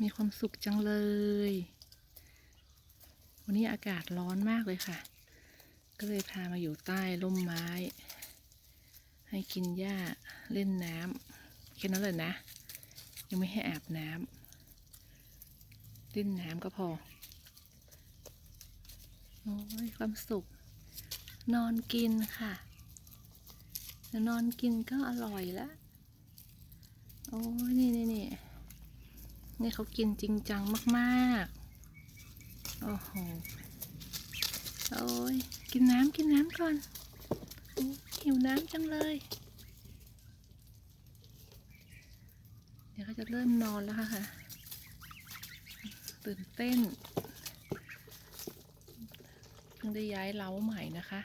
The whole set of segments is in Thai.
มีความสุขจังเลย วันนี้อากาศร้อนมากเลยค่ะ ก็เลยพามาอยู่ใต้ร่มไม้ ให้กินหญ้าเล่นน้ำแค่นั้นเลยนะ ยังไม่ให้อาบน้ำเล่นน้ำก็พอ โอ้ยความสุข นอนกินค่ะ นอนกินก็อร่อยแล้วโอ้ย นี่เขากินจริงจังมากๆ โอ้โห โอ้ย กินน้ำกินน้ำก่อน หิวน้ำจังเลย เดี๋ยวเขาจะเริ่มนอนแล้วค่ะ ตื่นเต้นเพิ่งได้ย้ายเล้าใหม่นะคะ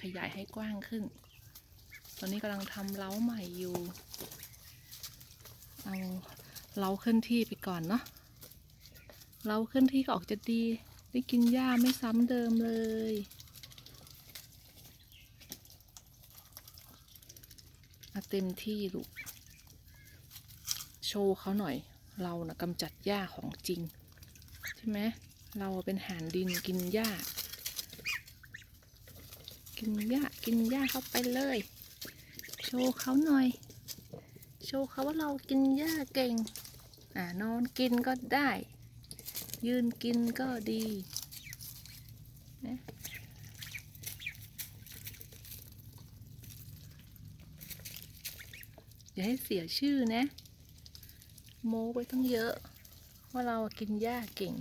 ขยายให้กว้างขึ้น ตอนนี้กำลังทำเล้าใหม่อยู่ เอา เล้าเคลื่อนที่ไปก่อนเนาะเล้าเคลื่อนที่ก็ออกจะดี ได้กินหญ้าไม่ซ้ำเดิมเลย เต็มที่ลูก โชว์เขาหน่อย เรานะกำจัดหญ้าของจริง ใช่ไหมเราเป็นหานดินกินหญ้า กินหญ้ากินหญ้าเข้าไปเลย โชว์เขาหน่อย โชว์เขาว่าเรากินหญ้าเก่ง อ่านอนกินก็ได้ ยืนกินก็ดีนะอย่าให้เสียชื่อนะ โม้ไปตั้งเยอะ ว่าเรากินหญ้าเก่ง